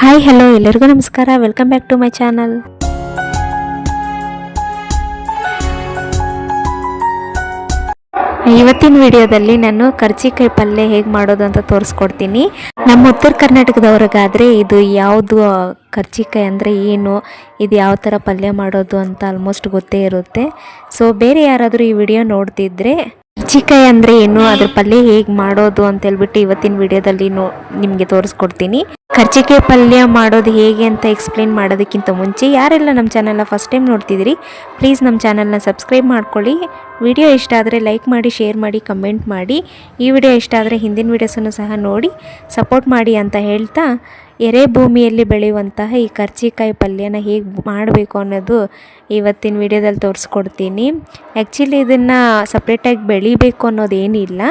Hi hello ಎಲ್ಲರಿಗೂ ನಮಸ್ಕಾರ. Welcome back to my channel ಇವತ್ತಿನ ವಿಡಿಯೋದಲ್ಲಿ ನಾನು ಕರ್ಜಿಕಾಯಿ ಪಲ್ಯ ಹೇಗೆ ಮಾಡೋದು ಅಂತ ತೋರಿಸ್ಕೊಡ್ತೀನಿ. ನಮ್ಮ ಉತ್ತರ ಕರ್ನಾಟಕದವ್ರಿಗಾದರೆ ಇದು ಯಾವುದು ಕರ್ಜಿಕಾಯಿ ಅಂದರೆ ಏನು, ಇದು ಯಾವ ಥರ ಪಲ್ಯ ಮಾಡೋದು ಅಂತ ಆಲ್ಮೋಸ್ಟ್ ಗೊತ್ತೇ ಇರುತ್ತೆ. ಸೊ ಬೇರೆ ಯಾರಾದರೂ ಈ ವಿಡಿಯೋ ನೋಡ್ತಿದ್ರೆ ಕರ್ಜಿಕಾಯಿ ಅಂದರೆ ಏನು, ಅದ್ರ ಪಲ್ಯ ಹೇಗೆ ಮಾಡೋದು ಅಂತ ಹೇಳ್ಬಿಟ್ಟು ಇವತ್ತಿನ ವಿಡಿಯೋದಲ್ಲಿ ನೋ, ನಿಮಗೆ ತೋರಿಸ್ಕೊಡ್ತೀನಿ. ಕರ್ಜಿಕಾಯಿ ಪಲ್ಯ ಮಾಡೋದು ಹೇಗೆ ಅಂತ ಎಕ್ಸ್ಪ್ಲೇನ್ ಮಾಡೋದಕ್ಕಿಂತ ಮುಂಚೆ ಯಾರೆಲ್ಲ ನಮ್ಮ ಚಾನಲ್ನ ಫಸ್ಟ್ ಟೈಮ್ ನೋಡ್ತಿದ್ದೀರಿ ಪ್ಲೀಸ್ ನಮ್ಮ ಚಾನಲ್ನ ಸಬ್ಸ್ಕ್ರೈಬ್ ಮಾಡ್ಕೊಳ್ಳಿ. ವಿಡಿಯೋ ಇಷ್ಟ ಆದರೆ ಲೈಕ್ ಮಾಡಿ ಶೇರ್ ಮಾಡಿ ಕಮೆಂಟ್ ಮಾಡಿ. ಈ ವಿಡಿಯೋ ಇಷ್ಟ ಆದರೆ ಹಿಂದಿನ ವಿಡಿಯೋಸನ್ನು ಸಹ ನೋಡಿ ಸಪೋರ್ಟ್ ಮಾಡಿ ಅಂತ ಹೇಳ್ತಾ, ಎರೆ ಭೂಮಿಯಲ್ಲಿ ಬೆಳೆಯುವಂತಹ ಈ ಕರ್ಜಿಕಾಯಿ ಪಲ್ಯನ ಹೇಗೆ ಮಾಡಬೇಕು ಅನ್ನೋದು ಇವತ್ತಿನ ವಿಡಿಯೋದಲ್ಲಿ ತೋರಿಸ್ಕೊಡ್ತೀನಿ. ಆ್ಯಕ್ಚುಲಿ ಇದನ್ನು ಸಪ್ರೇಟಾಗಿ ಬೆಳಿಬೇಕು ಅನ್ನೋದೇನಿಲ್ಲ.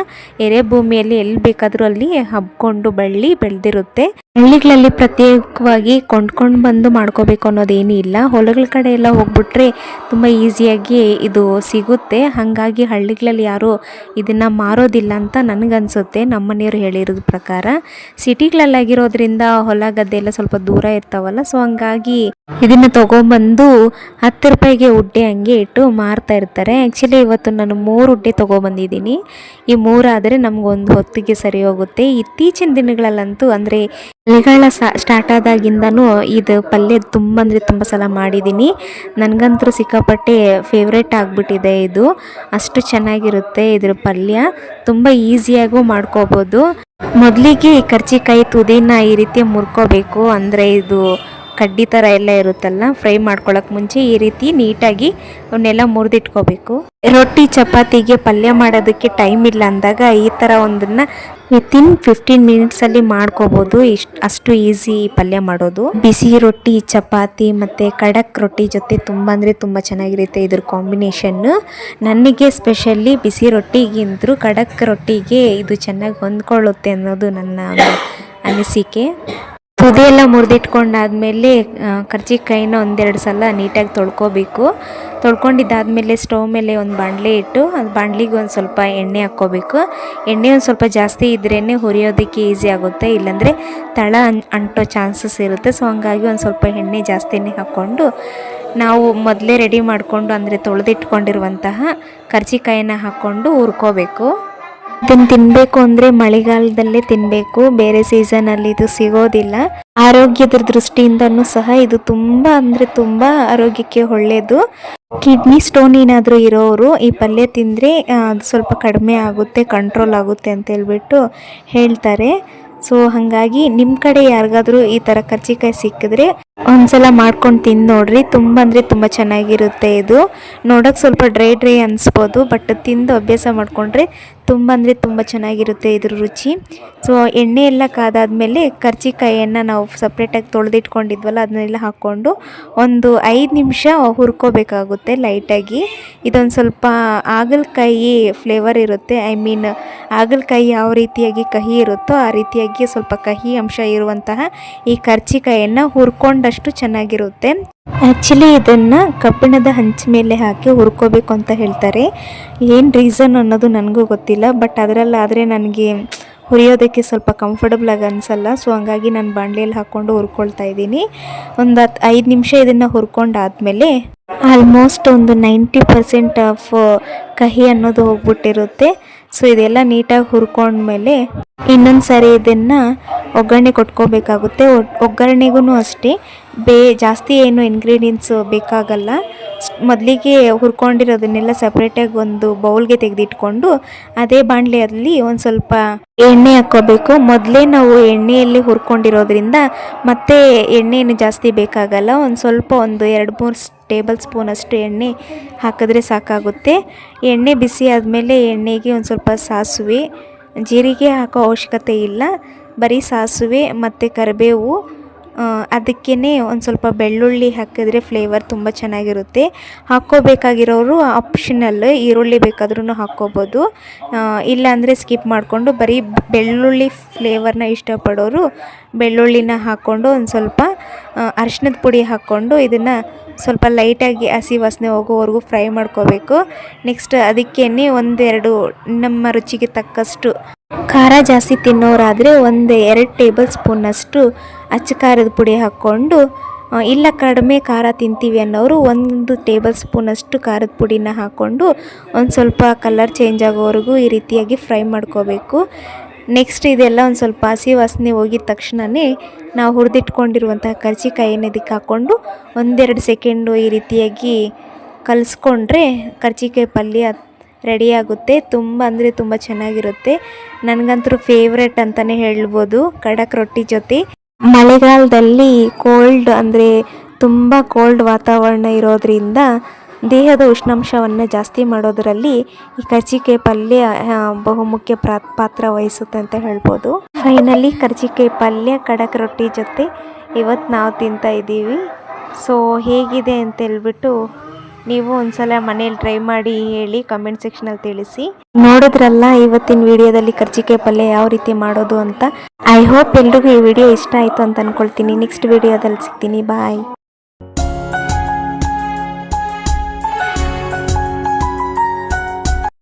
ಎರೆ ಭೂಮಿಯಲ್ಲಿ ಎಲ್ಲಿ ಬೇಕಾದರೂ ಅಲ್ಲಿ ಹಬ್ಕೊಂಡು ಬಳ್ಳಿ ಬೆಳೆದಿರುತ್ತೆ. ಹಳ್ಳಿಗಳಲ್ಲಿ ಪ್ರತ್ಯೇಕವಾಗಿ ಕೊಂಡ್ಕೊಂಡು ಬಂದು ಮಾಡ್ಕೋಬೇಕು ಅನ್ನೋದೇನೂ ಇಲ್ಲ. ಹೊಲಗಳ ಕಡೆ ಎಲ್ಲ ಹೋಗ್ಬಿಟ್ರೆ ತುಂಬ ಈಸಿಯಾಗಿ ಇದು ಸಿಗುತ್ತೆ. ಹಾಗಾಗಿ ಹಳ್ಳಿಗಳಲ್ಲಿ ಯಾರೂ ಇದನ್ನು ಮಾರೋದಿಲ್ಲ ಅಂತ ನನಗನ್ಸುತ್ತೆ. ನಮ್ಮನೆಯವರು ಹೇಳಿರೋದ ಪ್ರಕಾರ. ಸಿಟಿಗಳಲ್ಲಾಗಿರೋದ್ರಿಂದ ಹೊಲ ಗದ್ದೆ ಎಲ್ಲ ಸ್ವಲ್ಪ ದೂರ ಇರ್ತಾವಲ್ಲ ಸೊ ಹಂಗಾಗಿ ಇದನ್ನು ತೊಗೊಂಬಂದು ಹತ್ತು ರೂಪಾಯಿಗೆ ಉಡ್ಡೆ ಹಂಗೆ ಇಟ್ಟು ಮಾರ್ತಾ ಇರ್ತಾರೆ. ಆ್ಯಕ್ಚುಲಿ ಇವತ್ತು ನಾನು ಮೂರು ಉಡ್ಡೆ ತೊಗೊಬಂದಿದ್ದೀನಿ. ಈ ಮೂರಾದರೆ ನಮಗೊಂದು ಹೊತ್ತಿಗೆ ಸರಿ ಹೋಗುತ್ತೆ. ಇತ್ತೀಚಿನ ದಿನಗಳಲ್ಲಂತೂ ಅಂದರೆ ಮಳೆಗಾಲ ಸ್ಟಾರ್ಟ್ ಆದಾಗಿಂದನೂ ಇದು ಪಲ್ಯ ತುಂಬ ಅಂದರೆ ತುಂಬ ಸಲ ಮಾಡಿದ್ದೀನಿ. ನನಗಂತೂ ಸಿಕ್ಕಾಪಟ್ಟೆ ಫೇವ್ರೇಟ್ ಆಗಿಬಿಟ್ಟಿದೆ ಇದು. ಅಷ್ಟು ಚೆನ್ನಾಗಿರುತ್ತೆ ಇದ್ರ ಪಲ್ಯ. ತುಂಬ ಈಸಿಯಾಗೂ ಮಾಡ್ಕೋಬೋದು. ಮೊದಲಿಗೆ ಕರ್ಜಿಕಾಯಿ, ತುದಿನ ಈ ರೀತಿ ಮುರ್ಕೋಬೇಕು ಅಂದರೆ ಇದು ಕಡ್ಡಿ ಥರ ಎಲ್ಲ ಇರುತ್ತಲ್ಲ ಫ್ರೈ ಮಾಡ್ಕೊಳಕ್ಕೆ ಮುಂಚೆ ಈ ರೀತಿ ನೀಟಾಗಿ ಅವನ್ನೆಲ್ಲ ಮುರಿದಿಟ್ಕೋಬೇಕು. ರೊಟ್ಟಿ ಚಪಾತಿಗೆ ಪಲ್ಯ ಮಾಡೋದಕ್ಕೆ ಟೈಮ್ ಇಲ್ಲ ಅಂದಾಗ ಈ ಥರ ಒಂದನ್ನ ವಿತಿನ್ ಫಿಫ್ಟೀನ್ ಮಿನಿಟ್ಸಲ್ಲಿ ಮಾಡ್ಕೋಬೋದು. ಇಷ್ಟು, ಅಷ್ಟು ಈಸಿ ಪಲ್ಯ ಮಾಡೋದು. ಬಿಸಿ ರೊಟ್ಟಿ, ಚಪಾತಿ ಮತ್ತು ಖಡಕ್ ರೊಟ್ಟಿ ಜೊತೆ ತುಂಬ ಅಂದರೆ ತುಂಬ ಚೆನ್ನಾಗಿರುತ್ತೆ ಇದ್ರ ಕಾಂಬಿನೇಷನ್ನು ನನಗೆ ಸ್ಪೆಷಲಿ ಬಿಸಿ ರೊಟ್ಟಿಗಿಂತರೂ ಖಡಕ್ ರೊಟ್ಟಿಗೆ ಇದು ಚೆನ್ನಾಗಿ ಹೊಂದ್ಕೊಳ್ಳುತ್ತೆ ಅನ್ನೋದು ನನ್ನ ಅನಿಸಿಕೆ. ತುದಿ ಎಲ್ಲ ಮುರಿದಿಟ್ಕೊಂಡಾದ್ಮೇಲೆ ಕರ್ಜಿಕಾಯಿನ ಒಂದೆರಡು ಸಲ ನೀಟಾಗಿ ತೊಳ್ಕೊಬೇಕು. ತೊಳ್ಕೊಂಡಿದ್ದಾದಮೇಲೆ ಸ್ಟವ್ ಮೇಲೆ ಒಂದು ಬಾಣಲೆ ಇಟ್ಟು, ಅದು ಬಾಣಲಿಗೆ ಒಂದು ಸ್ವಲ್ಪ ಎಣ್ಣೆ ಹಾಕ್ಕೋಬೇಕು. ಎಣ್ಣೆ ಒಂದು ಸ್ವಲ್ಪ ಜಾಸ್ತಿ ಇದ್ರೇ ಹುರಿಯೋದಕ್ಕೆ ಈಸಿ ಆಗುತ್ತೆ. ಇಲ್ಲಾಂದರೆ ತಳ ಅಂಟೋ ಚಾನ್ಸಸ್ ಇರುತ್ತೆ. ಸೊ, ಹಂಗಾಗಿ ಒಂದು ಸ್ವಲ್ಪ ಎಣ್ಣೆ ಜಾಸ್ತಿನೇ ಹಾಕ್ಕೊಂಡು, ನಾವು ಮೊದಲೇ ರೆಡಿ ಮಾಡಿಕೊಂಡು, ಅಂದರೆ ತೊಳೆದಿಟ್ಕೊಂಡಿರುವಂತಹ ಕರ್ಜಿಕಾಯಿನ ಹಾಕ್ಕೊಂಡು ಹುರ್ಕೋಬೇಕು. ಇದನ್ನು ತಿನ್ನಬೇಕು ಅಂದರೆ ಮಳೆಗಾಲದಲ್ಲೇ ತಿನ್ನಬೇಕು ಬೇರೆ ಸೀಸನಲ್ಲಿ ಇದು ಸಿಗೋದಿಲ್ಲ. ಆರೋಗ್ಯದ ದೃಷ್ಟಿಯಿಂದನೂ ಸಹ ಇದು ತುಂಬ ಅಂದರೆ ತುಂಬ ಆರೋಗ್ಯಕ್ಕೆ ಒಳ್ಳೆಯದು ಕಿಡ್ನಿ ಸ್ಟೋನ್ ಏನಾದರೂ ಇರೋರು ಈ ಪಲ್ಯ ತಿಂದರೆ ಸ್ವಲ್ಪ ಕಡಿಮೆ ಆಗುತ್ತೆ ಕಂಟ್ರೋಲ್ ಆಗುತ್ತೆ ಅಂತ ಹೇಳ್ಬಿಟ್ಟು ಹೇಳ್ತಾರೆ. ಸೊ ಹಾಗಾಗಿ ನಿಮ್ಮ ಕಡೆ ಯಾರಿಗಾದ್ರೂ ಈ ಥರ ಕರ್ಜಿಕಾಯಿ ಸಿಕ್ಕಿದ್ರೆ ಒಂದ್ಸಲ ಮಾಡ್ಕೊಂಡು ತಿಂದು ನೋಡ್ರಿ. ತುಂಬ ಅಂದರೆ ತುಂಬ ಚೆನ್ನಾಗಿರುತ್ತೆ ಇದು. ನೋಡೋಕೆ ಸ್ವಲ್ಪ ಡ್ರೈ ಡ್ರೈ ಅನಿಸ್ಬೋದು, ಬಟ್ ತಿಂದು ಅಭ್ಯಾಸ ಮಾಡಿಕೊಂಡ್ರೆ ತುಂಬ ಅಂದರೆ ತುಂಬ ಚೆನ್ನಾಗಿರುತ್ತೆ ಇದ್ರ ರುಚಿ. ಸೊ ಎಣ್ಣೆ ಎಲ್ಲ ಕಾದಾದ್ಮೇಲೆ ಕರ್ಜಿಕಾಯಿಯನ್ನು ನಾವು ಸಪ್ರೇಟಾಗಿ ತೊಳೆದಿಟ್ಕೊಂಡಿದ್ವಲ್ಲ, ಅದನ್ನೆಲ್ಲ ಹಾಕ್ಕೊಂಡು ಒಂದು ಐದು ನಿಮಿಷ ಹುರ್ಕೋಬೇಕಾಗುತ್ತೆ ಲೈಟಾಗಿ. ಇದೊಂದು ಸ್ವಲ್ಪ ಆಗಲಕಾಯಿ ಫ್ಲೇವರ್ ಇರುತ್ತೆ. ಐ ಮೀನ್ ಆಗಲಕಾಯಿ ಯಾವ ರೀತಿಯಾಗಿ ಕಹಿ ಇರುತ್ತೋ ಆ ರೀತಿಯಾಗಿ ಸ್ವಲ್ಪ ಕಹಿ ಅಂಶ ಇರುವಂತಹ ಈ ಕರ್ಜಿಕಾಯಿಯನ್ನು ಹುರ್ಕೊಂಡಷ್ಟು ಚೆನ್ನಾಗಿರುತ್ತೆ. ಆ್ಯಕ್ಚುಲಿ ಇದನ್ನು ಕಬ್ಬಿಣದ ಹಂಚ ಮೇಲೆ ಹಾಕಿ ಹುರ್ಕೋಬೇಕು ಅಂತ ಹೇಳ್ತಾರೆ. ಏನು ರೀಸನ್ ಅನ್ನೋದು ನನಗೂ ಗೊತ್ತಿಲ್ಲ ಬಟ್ ಅದರಲ್ಲಾದರೆ ನನಗೆ ಹುರಿಯೋದಕ್ಕೆ ಸ್ವಲ್ಪ ಕಂಫರ್ಟಬಲ್ ಆಗಿ ಅನಿಸಲ್ಲ. ಸೊ ಹಂಗಾಗಿ ನಾನು ಬಾಣಲೆಯಲ್ಲಿ ಹಾಕ್ಕೊಂಡು ಹುರ್ಕೊಳ್ತಾ ಇದ್ದೀನಿ. ಒಂದು ಹತ್ತು ಐದು ನಿಮಿಷ ಇದನ್ನು ಹುರ್ಕೊಂಡಾದಮೇಲೆ ಆಲ್ಮೋಸ್ಟ್ ಒಂದು ನೈಂಟಿ ಪರ್ಸೆಂಟ್ ಆಫ್ ಕಹಿ ಅನ್ನೋದು ಹೋಗ್ಬಿಟ್ಟಿರುತ್ತೆ. ಸೊ ಇದೆಲ್ಲ ನೀಟಾಗಿ ಹುರ್ಕೊಂಡ್ಮೇಲೆ ಇನ್ನೊಂದು ಸಾರಿ ಇದನ್ನು ಒಗ್ಗರಣೆ ಕೊಟ್ಕೋಬೇಕಾಗುತ್ತೆ. ಒಗ್ಗರಣೆಗೂ ಅಷ್ಟೇ. ಬೇ, ಜಾಸ್ತಿ ಏನು ಇಂಗ್ರೀಡಿಯೆಂಟ್ಸು ಬೇಕಾಗಲ್ಲ. ಮೊದಲಿಗೆ ಹುರ್ಕೊಂಡಿರೋದನ್ನೆಲ್ಲ ಸಪ್ರೇಟಾಗಿ ಒಂದು ಬೌಲ್ಗೆ ತೆಗೆದಿಟ್ಕೊಂಡು ಅದೇ ಬಾಣಲೆಯಲ್ಲಿ ಒಂದು ಸ್ವಲ್ಪ ಎಣ್ಣೆ ಹಾಕ್ಕೋಬೇಕು. ಮೊದಲೇ ನಾವು ಎಣ್ಣೆಯಲ್ಲಿ ಹುರ್ಕೊಂಡಿರೋದ್ರಿಂದ ಮತ್ತೆ ಎಣ್ಣೆಯನ್ನು ಜಾಸ್ತಿ ಬೇಕಾಗಲ್ಲ. ಒಂದು ಸ್ವಲ್ಪ ಒಂದು ಎರಡು ಮೂರು ಟೇಬಲ್ ಸ್ಪೂನಷ್ಟು ಎಣ್ಣೆ ಹಾಕಿದ್ರೆ ಸಾಕಾಗುತ್ತೆ. ಎಣ್ಣೆ ಬಿಸಿ ಆದಮೇಲೆ ಎಣ್ಣೆಗೆ ಒಂದು ಸ್ವಲ್ಪ ಸಾಸಿವೆ, ಜೀರಿಗೆ ಹಾಕೋ ಅವಶ್ಯಕತೆ ಇಲ್ಲ. ಬರೀ ಸಾಸಿವೆ ಮತ್ತು ಕರಿಬೇವು ಅದಕ್ಕೇ ಒಂದು ಸ್ವಲ್ಪ ಬೆಳ್ಳುಳ್ಳಿ ಹಾಕಿದ್ರೆ ಫ್ಲೇವರ್ ತುಂಬ ಚೆನ್ನಾಗಿರುತ್ತೆ. ಹಾಕ್ಕೋಬೇಕಾಗಿರೋರು ಆಪ್ಷನಲ್ ಈರುಳ್ಳಿ ಬೇಕಾದ್ರೂ ಹಾಕ್ಕೋಬೋದು. ಇಲ್ಲಾಂದರೆ ಸ್ಕಿಪ್ ಮಾಡಿಕೊಂಡು ಬರೀ ಬೆಳ್ಳುಳ್ಳಿ ಫ್ಲೇವರ್ನ ಇಷ್ಟಪಡೋರು ಬೆಳ್ಳುಳ್ಳಿನ ಹಾಕ್ಕೊಂಡು ಒಂದು ಸ್ವಲ್ಪ ಅರಿಶಿನದ ಪುಡಿ ಹಾಕ್ಕೊಂಡು ಇದನ್ನು ಸ್ವಲ್ಪ ಲೈಟಾಗಿ ಹಸಿ ವಾಸನೆ ಹೋಗೋವರೆಗೂ ಫ್ರೈ ಮಾಡ್ಕೋಬೇಕು. ನೆಕ್ಸ್ಟ್ ಅದಕ್ಕೇ ಒಂದೆರಡು ನಮ್ಮ ರುಚಿಗೆ ತಕ್ಕಷ್ಟು ಖಾರ ಜಾಸ್ತಿ ತಿನ್ನೋರಾದರೆ ಒಂದು ಎರಡು ಟೇಬಲ್ ಸ್ಪೂನಷ್ಟು ಅಚ್ಚ ಖಾರದ ಪುಡಿ ಹಾಕ್ಕೊಂಡು ಇಲ್ಲ ಕಡಿಮೆ ಖಾರ ತಿಂತೀವಿ ಅನ್ನೋರು ಒಂದು ಟೇಬಲ್ ಸ್ಪೂನಷ್ಟು ಖಾರದ ಪುಡಿನ ಹಾಕ್ಕೊಂಡು ಒಂದು ಸ್ವಲ್ಪ ಕಲರ್ ಚೇಂಜ್ ಆಗೋವರೆಗೂ ಈ ರೀತಿಯಾಗಿ ಫ್ರೈ ಮಾಡ್ಕೋಬೇಕು. ನೆಕ್ಸ್ಟ್ ಇದೆಲ್ಲ ಒಂದು ಸ್ವಲ್ಪ ಹಸಿ ವಾಸನೆ ಹೋಗಿದ ತಕ್ಷಣವೇ ನಾವು ಹುರಿದಿಟ್ಕೊಂಡಿರುವಂತಹ ಕರ್ಜಿಕಾಯಿನ ಇದಕ್ಕೆ ಹಾಕ್ಕೊಂಡು ಒಂದೆರಡು ಸೆಕೆಂಡು ಈ ರೀತಿಯಾಗಿ ಕಲಿಸ್ಕೊಂಡ್ರೆ ಕರ್ಜಿಕಾಯಿ ಪಲ್ಯ ರೆಡಿಯಾಗುತ್ತೆ ತುಂಬ ಅಂದರೆ ತುಂಬ ಚೆನ್ನಾಗಿರುತ್ತೆ. ನನಗಂತೂ ಫೇವ್ರೆಟ್ ಅಂತಲೇ ಹೇಳ್ಬೋದು. ಖಡಕ್ ರೊಟ್ಟಿ ಜೊತೆ. ಮಳೆಗಾಲದಲ್ಲಿ ಕೋಲ್ಡ್ ಅಂದರೆ ತುಂಬ ಕೋಲ್ಡ್ ವಾತಾವರಣ ಇರೋದರಿಂದ ದೇಹದ ಉಷ್ಣಾಂಶವನ್ನು ಜಾಸ್ತಿ ಮಾಡೋದರಲ್ಲಿ ಈ ಕರ್ಜಿಕಾಯಿ ಪಲ್ಯ ಬಹುಮುಖ್ಯ ಪ್ರಾ, ಪಾತ್ರ ವಹಿಸುತ್ತೆ ಅಂತ ಹೇಳ್ಬೋದು. ಫೈನಲಿ ಕರ್ಜಿಕಾಯಿ ಪಲ್ಯ, ಕಡಕ್ ರೊಟ್ಟಿ ಜೊತೆ ಇವತ್ತು ನಾವು ತಿಂತಾ ಇದ್ದೀವಿ. ಸೊ ಹೇಗಿದೆ ಅಂತ ಹೇಳ್ಬಿಟ್ಟು ನೀವು ಒಂದ್ಸಲ ಮನೇಲಿ ಟ್ರೈ ಮಾಡಿ ಹೇಳಿ ಕಮೆಂಟ್ ಸೆಕ್ಷನಲ್ಲಿ ತಿಳಿಸಿ. ನೋಡಿದ್ರಲ್ಲ, ಇವತ್ತಿನ ವಿಡಿಯೋದಲ್ಲಿ ಕರ್ಜಿಕಾಯಿ ಪಲ್ಯ ಯಾವ ರೀತಿ ಮಾಡೋದು ಅಂತ. ಐ ಹೋಪ್ ಎಲ್ರಿಗೂ ಈ ವಿಡಿಯೋ ಇಷ್ಟ ಆಯಿತು ಅಂತ ಅನ್ಕೊಳ್ತೀನಿ. ನೆಕ್ಸ್ಟ್ ವಿಡಿಯೋದಲ್ಲಿ ಸಿಗ್ತೀನಿ. ಬಾಯ್